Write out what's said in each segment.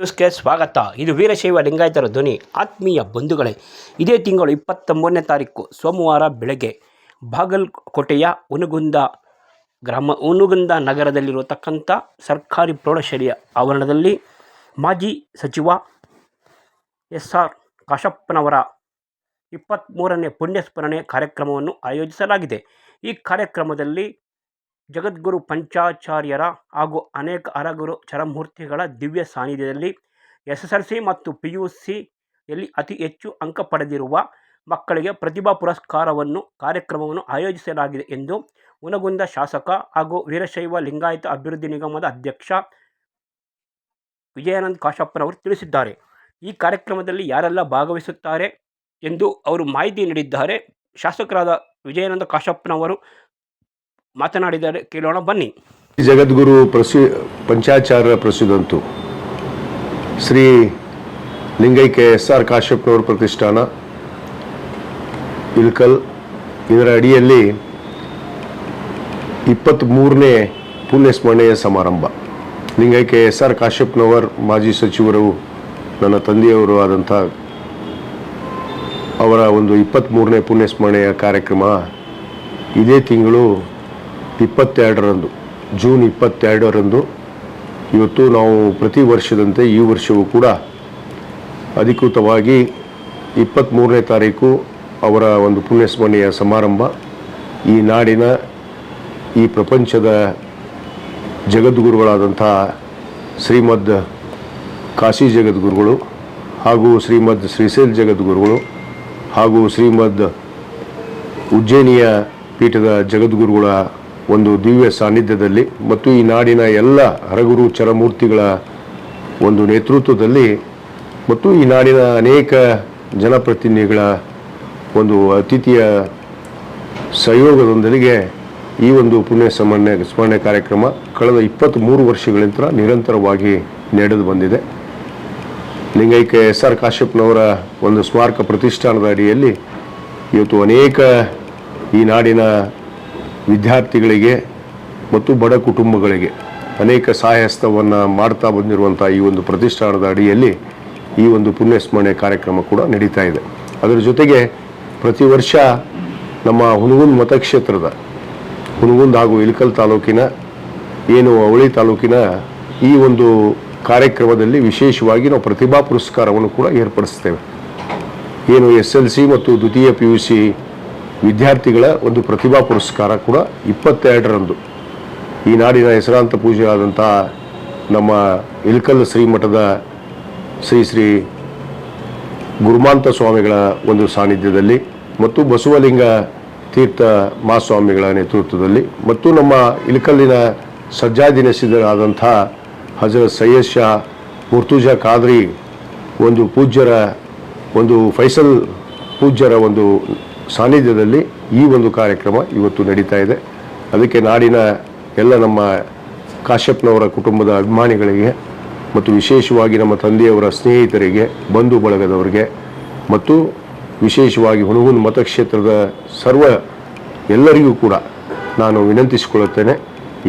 ನ್ಯೂಸ್ಗೆ ಸ್ವಾಗತ. ಇದು ವೀರಶೈವ ಲಿಂಗಾಯತರ ಧ್ವನಿ. ಆತ್ಮೀಯ ಬಂಧುಗಳೇ, ಇದೇ ತಿಂಗಳು ಇಪ್ಪತ್ತ ಮೂರನೇ ತಾರೀಕು, ಸೋಮವಾರ ಬೆಳಗ್ಗೆ ಬಾಗಲಕೋಟೆಯ ಉನಗುಂದ ಗ್ರಾಮ, ಉನಗುಂದ ನಗರದಲ್ಲಿರತಕ್ಕಂಥ ಸರ್ಕಾರಿ ಪ್ರೌಢಶಾಲೆಯ ಆವರಣದಲ್ಲಿ ಮಾಜಿ ಸಚಿವ ಎಸ್ ಆರ್ ಕಾಶಪ್ಪನವರ ಇಪ್ಪತ್ತ್ಮೂರನೇ ಪುಣ್ಯಸ್ಮರಣೆ ಕಾರ್ಯಕ್ರಮವನ್ನು ಆಯೋಜಿಸಲಾಗಿದೆ. ಈ ಕಾರ್ಯಕ್ರಮದಲ್ಲಿ ಜಗದ್ಗುರು ಪಂಚಾಚಾರ್ಯರ ಹಾಗೂ ಅನೇಕ ಅರಗುರು ಚರಮೂರ್ತಿಗಳ ದಿವ್ಯ ಸಾನ್ನಿಧ್ಯದಲ್ಲಿ ಎಸ್ ಎಸ್ ಎಲ್ ಸಿ ಮತ್ತು ಪಿ ಯು ಸಿಯಲ್ಲಿ ಅತಿ ಹೆಚ್ಚು ಅಂಕ ಪಡೆದಿರುವ ಮಕ್ಕಳಿಗೆ ಪ್ರತಿಭಾ ಪುರಸ್ಕಾರವನ್ನು ಕಾರ್ಯಕ್ರಮವನ್ನು ಆಯೋಜಿಸಲಾಗಿದೆ ಎಂದು ಹುನಗುಂದ ಶಾಸಕ ಹಾಗೂ ವೀರಶೈವ ಲಿಂಗಾಯತ ಅಭಿವೃದ್ಧಿ ನಿಗಮದ ಅಧ್ಯಕ್ಷ ವಿಜಯಾನಂದ ಕಾಶಪ್ಪನವರು ತಿಳಿಸಿದ್ದಾರೆ. ಈ ಕಾರ್ಯಕ್ರಮದಲ್ಲಿ ಯಾರೆಲ್ಲ ಭಾಗವಹಿಸುತ್ತಾರೆ ಎಂದು ಅವರು ಮಾಹಿತಿ ನೀಡಿದ್ದಾರೆ. ಶಾಸಕರಾದ ವಿಜಯಾನಂದ ಕಾಶಪ್ಪನವರು ಮಾತನಾಡಿದ್ದಾರೆ. ಕೇಳೋಣ, ಬನ್ನಿ. ಜಗದ್ಗುರು ಪ್ರಸಿ ಪಂಚಾಚಾರ್ಯ ಪ್ರಸಿದ್ಧಂತು ಶ್ರೀ ಲಿಂಗೈಕ್ಯ ಎಸ್ ಆರ್ ಕಾಶ್ಯಪ್ನವ್ರ ಪ್ರತಿಷ್ಠಾನ ಇಲ್ಕಲ್ ಇದರ ಅಡಿಯಲ್ಲಿ ಇಪ್ಪತ್ತ್ಮೂರನೇ ಪುಣ್ಯಸ್ಮರಣೆಯ ಸಮಾರಂಭ. ಲಿಂಗೈಕ್ಯ ಎಸ್ ಆರ್ ಕಾಶ್ಯಪ್ನವರ್ ಮಾಜಿ ಸಚಿವರು, ನನ್ನ ತಂದೆಯವರು ಆದಂಥ ಅವರ ಒಂದು ಇಪ್ಪತ್ತ್ಮೂರನೇ ಪುಣ್ಯಸ್ಮರಣೆಯ ಕಾರ್ಯಕ್ರಮ ಇದೇ ತಿಂಗಳು ಇಪ್ಪತ್ತೆರಡರಂದು, ಜೂನ್ ಇಪ್ಪತ್ತೆರಡರಂದು, ಇವತ್ತು ನಾವು ಪ್ರತಿ ವರ್ಷದಂತೆ ಈ ವರ್ಷವೂ ಕೂಡ ಅಧಿಕೃತವಾಗಿ ಇಪ್ಪತ್ತ್ಮೂರನೇ ತಾರೀಕು ಅವರ ಒಂದು ಪುಣ್ಯಸ್ಮರಣೆಯ ಸಮಾರಂಭ. ಈ ನಾಡಿನ ಈ ಪ್ರಪಂಚದ ಜಗದ್ಗುರುಗಳಾದಂಥ ಶ್ರೀಮದ್ ಕಾಶಿ ಜಗದ್ಗುರುಗಳು ಹಾಗೂ ಶ್ರೀಮದ್ ಶ್ರೀಶೈಲ್ ಜಗದ್ಗುರುಗಳು ಹಾಗೂ ಶ್ರೀಮದ್ ಉಜ್ಜಯಿನಿಯ ಪೀಠದ ಜಗದ್ಗುರುಗಳ ಒಂದು ದಿವ್ಯ ಸಾನ್ನಿಧ್ಯದಲ್ಲಿ ಮತ್ತು ಈ ನಾಡಿನ ಎಲ್ಲ ಹರಗುರು ಚರಮೂರ್ತಿಗಳ ಒಂದು ನೇತೃತ್ವದಲ್ಲಿ ಮತ್ತು ಈ ನಾಡಿನ ಅನೇಕ ಜನಪ್ರತಿನಿಧಿಗಳ ಒಂದು ಅತಿಥಿಯ ಸಹಯೋಗದೊಂದಿಗೆ ಈ ಒಂದು ಪುಣ್ಯ ಸ್ಮರಣೆ ಸ್ಮರಣೆ ಕಾರ್ಯಕ್ರಮ ಕಳೆದ ಇಪ್ಪತ್ತ್ಮೂರು ವರ್ಷಗಳಿಂದ ನಿರಂತರವಾಗಿ ನಡೆದು ಬಂದಿದೆ. ಲಿಂಗೈಕ್ಯ ಎಸ್ ಆರ್ ಕಾಶ್ಯಪ್ನವರ ಒಂದು ಸ್ಮಾರಕ ಪ್ರತಿಷ್ಠಾನದ ಅಡಿಯಲ್ಲಿ ಇವತ್ತು ಅನೇಕ ಈ ನಾಡಿನ ವಿದ್ಯಾರ್ಥಿಗಳಿಗೆ ಮತ್ತು ಬಡ ಕುಟುಂಬಗಳಿಗೆ ಅನೇಕ ಸಹಾಯಸ್ತವನ್ನು ಮಾಡ್ತಾ ಬಂದಿರುವಂಥ ಈ ಒಂದು ಪ್ರತಿಷ್ಠಾನದ ಅಡಿಯಲ್ಲಿ ಈ ಒಂದು ಪುಣ್ಯಸ್ಮರಣೆ ಕಾರ್ಯಕ್ರಮ ಕೂಡ ನಡೀತಾ ಇದೆ. ಅದರ ಜೊತೆಗೆ ಪ್ರತಿ ವರ್ಷ ನಮ್ಮ ಹುನಗುಂದ್ ಮತಕ್ಷೇತ್ರದ ಹುನಗುಂದ್ ಹಾಗೂ ಇಳಕಲ್ ತಾಲೂಕಿನ, ಏನು ಅವಳಿ ತಾಲೂಕಿನ ಈ ಒಂದು ಕಾರ್ಯಕ್ರಮದಲ್ಲಿ ವಿಶೇಷವಾಗಿ ನಾವು ಪ್ರತಿಭಾ ಪುರಸ್ಕಾರವನ್ನು ಕೂಡ ಏರ್ಪಡಿಸ್ತೇವೆ. ಏನು ಎಸ್ ಎಲ್ ಸಿ ಮತ್ತು ದ್ವಿತೀಯ ಪಿ ಯು ಸಿ ವಿದ್ಯಾರ್ಥಿಗಳ ಒಂದು ಪ್ರತಿಭಾ ಪುರಸ್ಕಾರ ಕೂಡ ಇಪ್ಪತ್ತೆರಡರಂದು. ಈ ನಾಡಿನ ಹೆಸರಾಂತ ಪೂಜೆ ಆದಂಥ ನಮ್ಮ ಇಲ್ಕಲ್ ಶ್ರೀಮಠದ ಶ್ರೀ ಶ್ರೀ ಗುರುಮಾಂತ ಸ್ವಾಮಿಗಳ ಒಂದು ಸಾನ್ನಿಧ್ಯದಲ್ಲಿ ಮತ್ತು ಬಸವಲಿಂಗ ತೀರ್ಥ ಮಹಾಸ್ವಾಮಿಗಳ ನೇತೃತ್ವದಲ್ಲಿ ಮತ್ತು ನಮ್ಮ ಇಲ್ಕಲ್ಲಿನ ಸಜ್ಜಾ ಸಿದ್ಧರಾದಂಥ ಹಜರತ್ ಸೈಯದ್ ಶಾ ಮುರ್ತುಜಾ ಖಾದ್ರಿ ಒಂದು ಪೂಜ್ಯರ ಒಂದು ಫೈಸಲ್ ಪೂಜ್ಯರ ಒಂದು ಸಾನ್ನಿಧ್ಯದಲ್ಲಿ ಈ ಒಂದು ಕಾರ್ಯಕ್ರಮ ಇವತ್ತು ನಡೀತಾ ಇದೆ. ಅದಕ್ಕೆ ನಾಡಿನ ಎಲ್ಲ ನಮ್ಮ ಕಾಶ್ಯಪ್ನವರ ಕುಟುಂಬದ ಅಭಿಮಾನಿಗಳಿಗೆ ಮತ್ತು ವಿಶೇಷವಾಗಿ ನಮ್ಮ ತಂದೆಯವರ ಸ್ನೇಹಿತರಿಗೆ, ಬಂಧು ಬಳಗದವರಿಗೆ ಮತ್ತು ವಿಶೇಷವಾಗಿ ಹುಣಗುಂದ್ ಮತಕ್ಷೇತ್ರದ ಸರ್ವ ಎಲ್ಲರಿಗೂ ಕೂಡ ನಾನು ವಿನಂತಿಸಿಕೊಳ್ಳುತ್ತೇನೆ,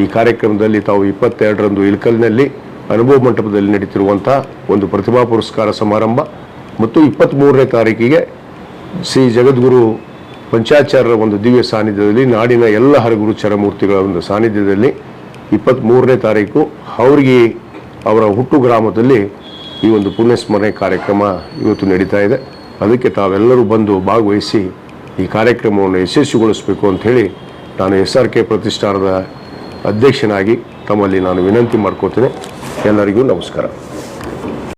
ಈ ಕಾರ್ಯಕ್ರಮದಲ್ಲಿ ತಾವು ಇಪ್ಪತ್ತೆರಡರಂದು ಇಳ್ಕಲ್ನಲ್ಲಿ ಅನುಭವ ಮಂಟಪದಲ್ಲಿ ನಡೀತಿರುವಂಥ ಒಂದು ಪ್ರತಿಭಾ ಪುರಸ್ಕಾರ ಸಮಾರಂಭ ಮತ್ತು ಇಪ್ಪತ್ತ್ಮೂರನೇ ತಾರೀಕಿಗೆ ಶ್ರೀ ಜಗದ್ಗುರು ಪಂಚಾಚಾರ್ಯರ ಒಂದು ದಿವ್ಯ ಸಾನ್ನಿಧ್ಯದಲ್ಲಿ ನಾಡಿನ ಎಲ್ಲ ಹರಗುರು ಚರಮೂರ್ತಿಗಳ ಒಂದು ಸಾನ್ನಿಧ್ಯದಲ್ಲಿ ಇಪ್ಪತ್ತ್ಮೂರನೇ ತಾರೀಕು ಅವ್ರಿಗೆ ಅವರ ಹುಟ್ಟು ಗ್ರಾಮದಲ್ಲಿ ಈ ಒಂದು ಪುಣ್ಯಸ್ಮರಣೆ ಕಾರ್ಯಕ್ರಮ ಇವತ್ತು ನಡೀತಾ ಇದೆ. ಅದಕ್ಕೆ ತಾವೆಲ್ಲರೂ ಬಂದು ಭಾಗವಹಿಸಿ ಈ ಕಾರ್ಯಕ್ರಮವನ್ನು ಯಶಸ್ವಿಗೊಳಿಸಬೇಕು ಅಂಥೇಳಿ ನಾನು ಎಸ್ ಆರ್ ಕೆ ಪ್ರತಿಷ್ಠಾನದ ಅಧ್ಯಕ್ಷನಾಗಿ ತಮ್ಮಲ್ಲಿ ನಾನು ವಿನಂತಿ ಮಾಡ್ಕೋತೇನೆ. ಎಲ್ಲರಿಗೂ ನಮಸ್ಕಾರ.